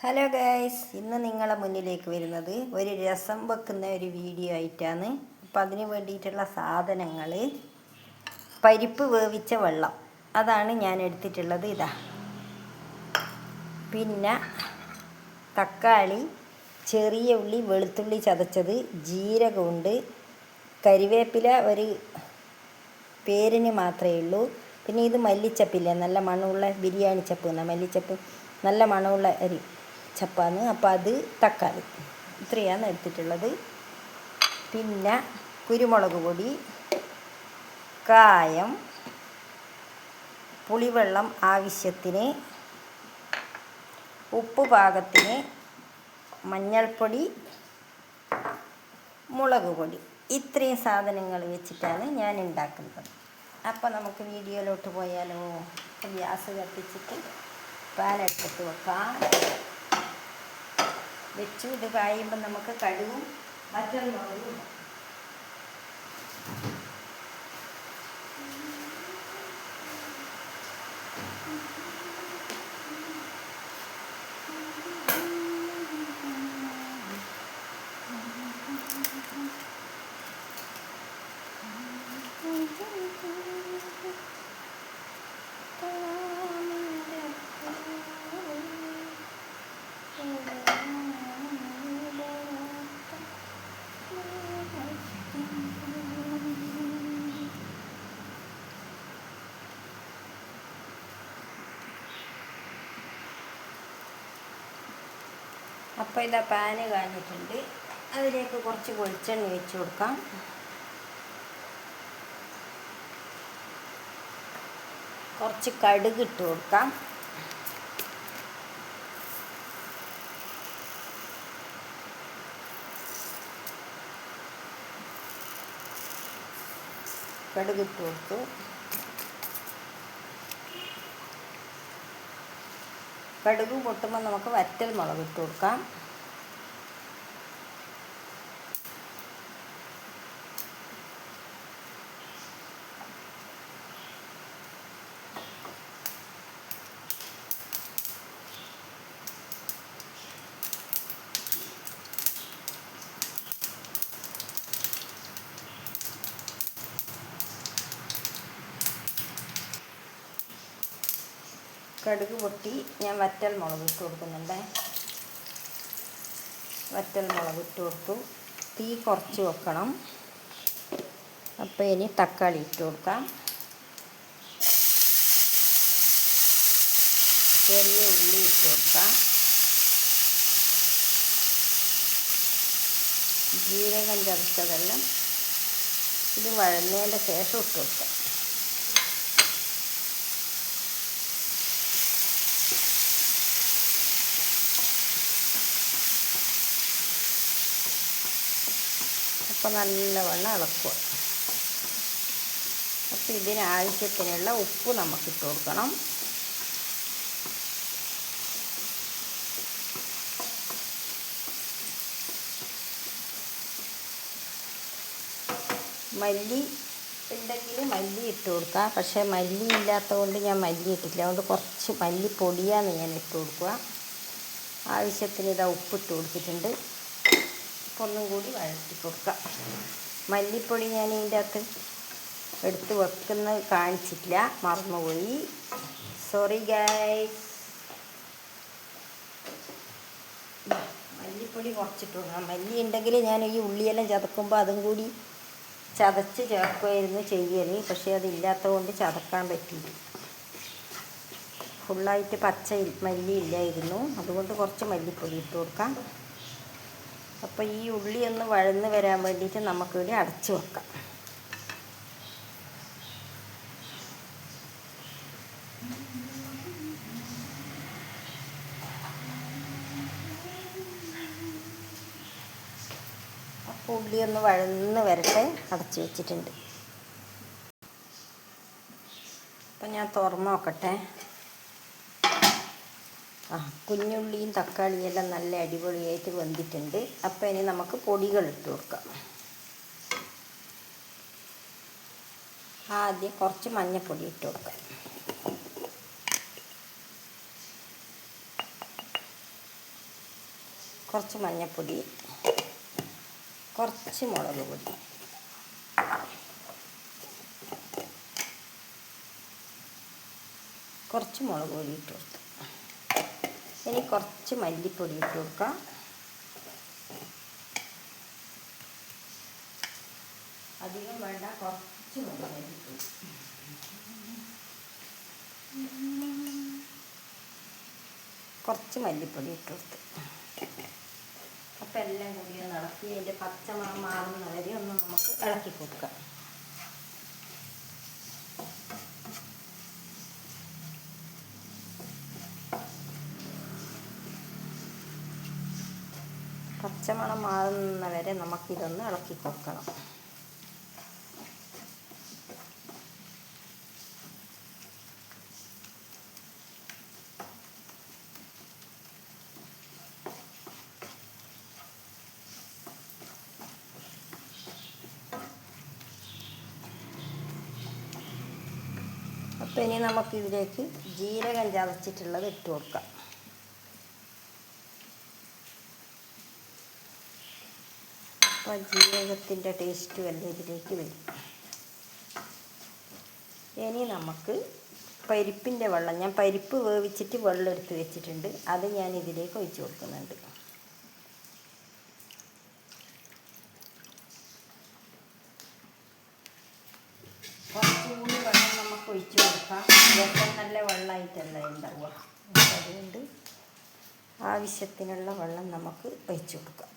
Hello guys ഇന്ന് നിങ്ങളെ മുന്നിലേക്ക് വരുന്നത് ഒരു രസം വെക്കുന്ന ഒരു വീഡിയോ ആയിട്ടാണ്. അപ്പം അതിന് വേണ്ടിയിട്ടുള്ള സാധനങ്ങൾ പരിപ്പ് വേവിച്ച വെള്ളം. അതാണ് ഞാൻ എടുത്തിട്ടുള്ളത് ഇതാ. പിന്നെ തക്കാളി ചെറിയ ഉള്ളി വെളുത്തുള്ളി ചതച്ചത് ജീരകമുണ്ട് കരിവേപ്പില ഒരു പേരിന് മാത്രമേ ഉള്ളൂ. പിന്നെ ഇത് മല്ലിച്ചപ്പില്ലേ? നല്ല മണമുള്ള ബിരിയാണി ചപ്പ് മല്ലിച്ചപ്പ്. നല്ല മണമുള്ള അരി. ചപ്പാന്ന്. അപ്പോൾ അത് തക്കാളി. ഇത്രയാണ് എടുത്തിട്ടുള്ളത്. പിന്നെ കുരുമുളക് പൊടി കായം പുളിവെള്ളം ആവശ്യത്തിന് ഉപ്പ് പാകത്തിന് മഞ്ഞൾപ്പൊടി മുളക് പൊടി. ഇത്രയും സാധനങ്ങൾ വെച്ചിട്ടാണ് ഞാൻ ഉണ്ടാക്കുന്നത്. അപ്പോൾ നമുക്ക് വീഡിയോയിലോട്ട് പോയാലോ? ഗ്യാസ് കത്തിച്ചിട്ട് പാലെടുത്ത് വെക്കാം. വെച്ചു ഇത് കായുമ്പോൾ നമുക്ക് കടുവും മറ്റൊരു മുളകും അപ്പോൾ ഇതാ പാന് കാഞ്ഞിട്ടുണ്ട് അതിലേക്ക് കുറച്ച് വെളിച്ചെണ്ണ ഒഴിച്ച് കൊടുക്കാം. കുറച്ച് കടുക് ഇട്ട് കൊടുക്കാം. കടുക് ഇട്ട് കൊടുത്തു. കടുക് പൊട്ടുമ്പോൾ നമുക്ക് വറ്റൽ മുളക് ഇട്ട് കൊടുക്കാം. കടുക് പൊട്ടി. ഞാൻ വറ്റൽ മുളക് ഇട്ട് കൊടുക്കുന്നുണ്ട്. വറ്റൽ മുളക് ഇട്ട് കൊടുത്തു. തീ കുറച്ച് വെക്കണം. അപ്പോൾ ഇനി തക്കാളി ഇട്ട് കൊടുക്കാം. ചെറിയ ഉള്ളി ഇട്ട് കൊടുക്കാം. ജീരകം ചതച്ചതെല്ലാം ഇത് വഴന്നതിന്റെ ശേഷം ഇട്ട് കൊടുക്കാം. അപ്പോൾ നല്ലവണ്ണം ഇളക്കുക. അപ്പം ഇതിനാവശ്യത്തിനുള്ള ഉപ്പ് നമുക്ക് ഇട്ട് കൊടുക്കണം. മല്ലി ഉണ്ടെങ്കിൽ മല്ലി ഇട്ട് കൊടുക്കാം പക്ഷേ മല്ലി ഇല്ലാത്തതുകൊണ്ട് ഞാൻ മല്ലി ഇട്ടിട്ടില്ല. അതുകൊണ്ട് കുറച്ച് മല്ലി പൊടിയാണ് ഞാൻ ഇട്ട് കൊടുക്കുക. ആവശ്യത്തിന് ഇതാ ഉപ്പിട്ട് കൊടുത്തിട്ടുണ്ട്. ഒന്നും കൂടി വഴറ്റി കൊടുക്കാം. മല്ലിപ്പൊടി ഞാൻ ഇതിന്റെ അകത്ത് എടുത്ത് വെക്കുന്നത് കാണിച്ചിട്ടില്ല മറന്നുപോയി. സോറി ഗൈസ് മല്ലിപ്പൊടി കുറച്ചിട്ട് കൊടുക്കണം. മല്ലി ഉണ്ടെങ്കിൽ ഞാൻ ഈ ഉള്ളിയെല്ലാം ചതക്കുമ്പോൾ അതും കൂടി ചതച്ച് ചേർക്കുമായിരുന്നു ചെയ്യൽ പക്ഷേ അതില്ലാത്തത് കൊണ്ട് ചതക്കാൻ പറ്റിയില്ല. ഫുള്ളായിട്ട് പച്ച മല്ലി ഇല്ലായിരുന്നു. അതുകൊണ്ട് കുറച്ച് മല്ലിപ്പൊടി ഇട്ട് കൊടുക്കാം. അപ്പോൾ ഈ ഉള്ളി ഒന്ന് വഴന്ന് വരാൻ വേണ്ടിയിട്ട് നമുക്കിവിടെ അടച്ചു വെക്കാം. അപ്പോൾ ഉള്ളി ഒന്ന് വഴന്ന് വരട്ടെ അടച്ചു വെച്ചിട്ടുണ്ട്. അപ്പം ഞാൻ തുറന്ന് നോക്കട്ടെ. ആ കുഞ്ഞുള്ളിയും തക്കാളിയും എല്ലാം നല്ല അടിപൊളിയായിട്ട് വെന്തിട്ടുണ്ട്. അപ്പോൾ ഇനി നമുക്ക് പൊടികൾ ഇട്ട് കൊടുക്കാം ആദ്യം കുറച്ച് മഞ്ഞൾപ്പൊടി ഇട്ട് കൊടുക്കാം കുറച്ച് മഞ്ഞൾപ്പൊടി കുറച്ച് മുളക് പൊടി. കുറച്ച് മുളക് പൊടി ഇട്ട് കൊടുത്തു ഇനി കുറച്ച് മല്ലിപ്പൊടി ഇട്ട് കൊടുക്കാം. അധികം വേണ്ട കുറച്ച് മതി മല്ലിപ്പൊടി. കുറച്ച് മല്ലിപ്പൊടി ഇട്ട് കൊടുത്ത്. അപ്പം എല്ലാം കൂടി ഒന്ന് ഇളക്കി അതിന്റെ പച്ചമണം മാറുന്നവരെ ഒന്ന് നമുക്ക് ഇളക്കി കൊടുക്കാം. പച്ചമണം മാറുന്ന വരെ നമുക്കിതൊന്ന് ഇളക്കി കൊടുക്കണം. അപ്പോൾ ഇനി നമുക്കിതിലേക്ക് ജീരകം ചതച്ചിട്ടുള്ളത് ഇട്ട് കൊടുക്കാം. അപ്പോൾ ജീരകത്തിന്റെ ടേസ്റ്റും എല്ലാം ഇതിലേക്ക് വരും. ഇനി നമുക്ക് പരിപ്പിന്റെ വെള്ളം ഞാൻ പരിപ്പ് വേവിച്ചിട്ട് വെള്ളം എടുത്ത് വെച്ചിട്ടുണ്ട്. അത് ഞാൻ ഇതിലേക്ക് ഒഴിച്ചു കൊടുക്കുന്നുണ്ട്. കുറച്ചുകൂടി വെള്ളം നമുക്ക് ഒഴിച്ച് കൊടുക്കാം. നല്ല വെള്ളമായിട്ടല്ല ഉണ്ടാവുക. അതുകൊണ്ട് ആവശ്യത്തിനുള്ള വെള്ളം നമുക്ക് ഒഴിച്ചു കൊടുക്കാം.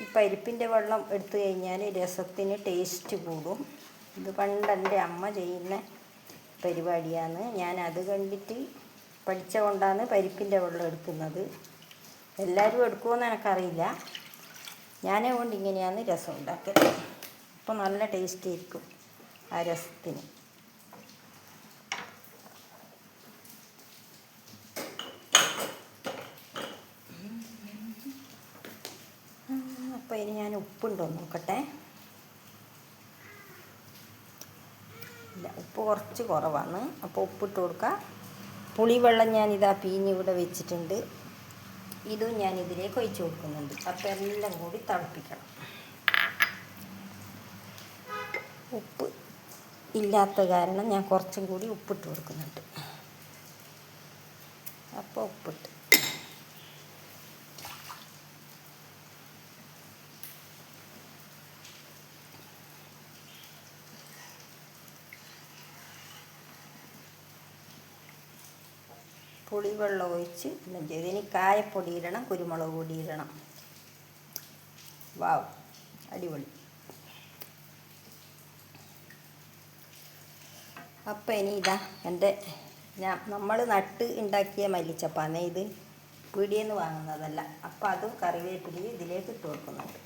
ഈ പരിപ്പിന്റെ വെള്ളം എടുത്തു കഴിഞ്ഞാൽ രസത്തിന് ടേസ്റ്റ് കൂടും. ഇത് പണ്ട് എന്റെ അമ്മ ചെയ്യുന്ന പരിപാടിയാണ്. ഞാൻ അത് കണ്ടിട്ട് പഠിച്ച കൊണ്ടാണ് പരിപ്പിന്റെ വെള്ളം എടുക്കുന്നത്. എല്ലാവരും എടുക്കുമെന്ന് എനിക്കറിയില്ല. ഞാനെ കൊണ്ട് ഇങ്ങനെയാണ് രസം ഉണ്ടാക്കൽ അപ്പോൾ നല്ല ടേസ്റ്റ് ആയിരിക്കും ആ രസത്തിന് അപ്പോൾ ഇനി ഞാൻ ഉപ്പുണ്ടോ നോക്കട്ടെ. ഇല്ല ഉപ്പ് കുറച്ച് കുറവാണ്. അപ്പോൾ ഉപ്പിട്ട് കൊടുക്കുക പുളിവെള്ളം ഞാനിതാ പീഞ്ഞ് ഇവിടെ വെച്ചിട്ടുണ്ട്. ഇതും ഞാൻ ഇതിലേക്ക് ഒഴിച്ചു കൊടുക്കുന്നുണ്ട്. അപ്പോൾ എല്ലാം കൂടി തിളപ്പിക്കണം. ഉപ്പ് ഇല്ലാത്ത കാരണം ഞാൻ കുറച്ചും കൂടി ഉപ്പിട്ട് കൊടുക്കുന്നുണ്ട്. അപ്പോൾ ഉപ്പിട്ട് പുളിവെള്ളം ഒഴിച്ച് എല്ലാം ചെയ്ത് ഇനി കായപ്പൊടി ഇടണം കുരുമുളക് പൊടി ഇടണം. വാവ് അടിപൊളി. അപ്പം ഇനി ഇതാ എന്റെ ഞാൻ നമ്മൾ നട്ട് ഉണ്ടാക്കിയ മല്ലിച്ചപ്പാന്നേ ഇത് പീടിയെന്ന് വാങ്ങുന്നതല്ല. അപ്പം അതും കറിവേപ്പിലയും ഇതിലേക്ക് ഇട്ട് കൊടുക്കുന്നുണ്ട്.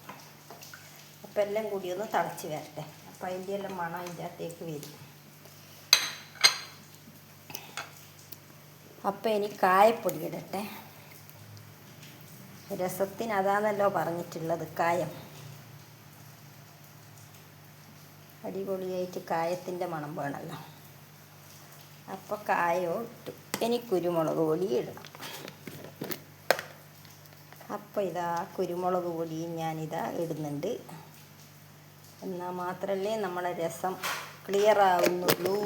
അപ്പം എല്ലാം കൂടി ഒന്ന് തളച്ച് വരട്ടെ. അപ്പം അതിന്റെ എല്ലാം മണം അതിന്റെ അകത്തേക്ക് വരും. അപ്പം ഇനി കായപ്പൊടി ഇടട്ടെ. രസത്തിന് അതാണല്ലോ പറഞ്ഞിട്ടുള്ളത് കായം. അടിപൊളിയായിട്ട് കായത്തിന്റെ മണം വേണമല്ലോ അപ്പോൾ കായോ ഇട്ടു. ഇനി കുരുമുളക് പൊടി ഇടണം. അപ്പോൾ ഇതാ കുരുമുളക് പൊടിയും ഞാനിതാ ഇടുന്നുണ്ട്. എന്നാൽ മാത്രമല്ലേ നമ്മളെ രസം ക്ലിയർ ആവുന്നുള്ളൂ.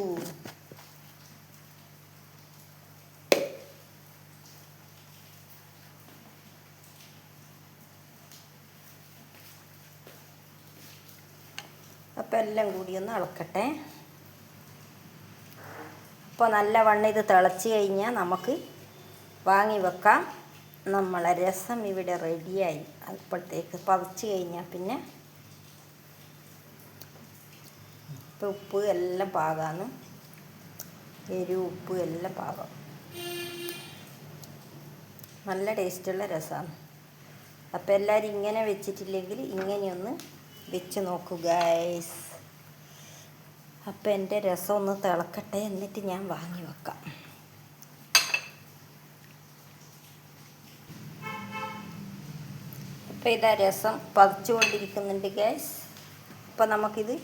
അപ്പോൾ എല്ലാം കൂടി ഒന്ന് ഇളക്കട്ടെ അപ്പോൾ നല്ല വണ്ണ ഇത് തിളച്ച് കഴിഞ്ഞാൽ നമുക്ക് വാങ്ങി വെക്കാം. നമ്മളെ രസം ഇവിടെ റെഡിയായി. അപ്പോഴത്തേക്ക് പതച്ച് കഴിഞ്ഞാൽ പിന്നെ ഇപ്പം ഉപ്പ് എല്ലാം പാകാന്ന് എരിവ് ഉപ്പ് എല്ലാം പാകം. നല്ല ടേസ്റ്റുള്ള രസമാണ് അപ്പോൾ എല്ലാവരും ഇങ്ങനെ വെച്ചിട്ടില്ലെങ്കിൽ ഇങ്ങനെയൊന്ന് വെച്ച് നോക്കൂ ഗൈസ് അപ്പം എന്റെ രസം ഒന്ന് തിളക്കട്ടെ എന്നിട്ട് ഞാൻ വാങ്ങി വെക്കാം. അപ്പം ഇതാ രസം പതിച്ചുകൊണ്ടിരിക്കുന്നുണ്ട് ഗ്യാസ് അപ്പം നമുക്കിത്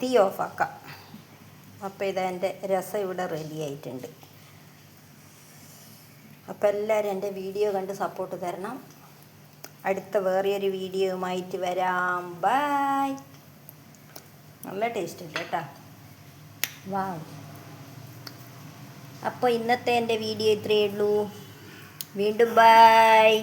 തീ ഓഫാക്കാം അപ്പോൾ ഇതാ എന്റെ രസം ഇവിടെ റെഡി ആയിട്ടുണ്ട്. അപ്പോൾ എല്ലാവരും എന്റെ വീഡിയോ കണ്ട് സപ്പോർട്ട് തരണം. അടുത്ത വേറെയൊരു വീഡിയോയുമായിട്ട് വരാം. ബായ് നല്ല ടേസ്റ്റ് ഉണ്ട് കേട്ടോ. വാ അപ്പോൾ ഇന്നത്തെ എന്റെ വീഡിയോ ഇത്രയേ ഉള്ളൂ. വീണ്ടും ബായ്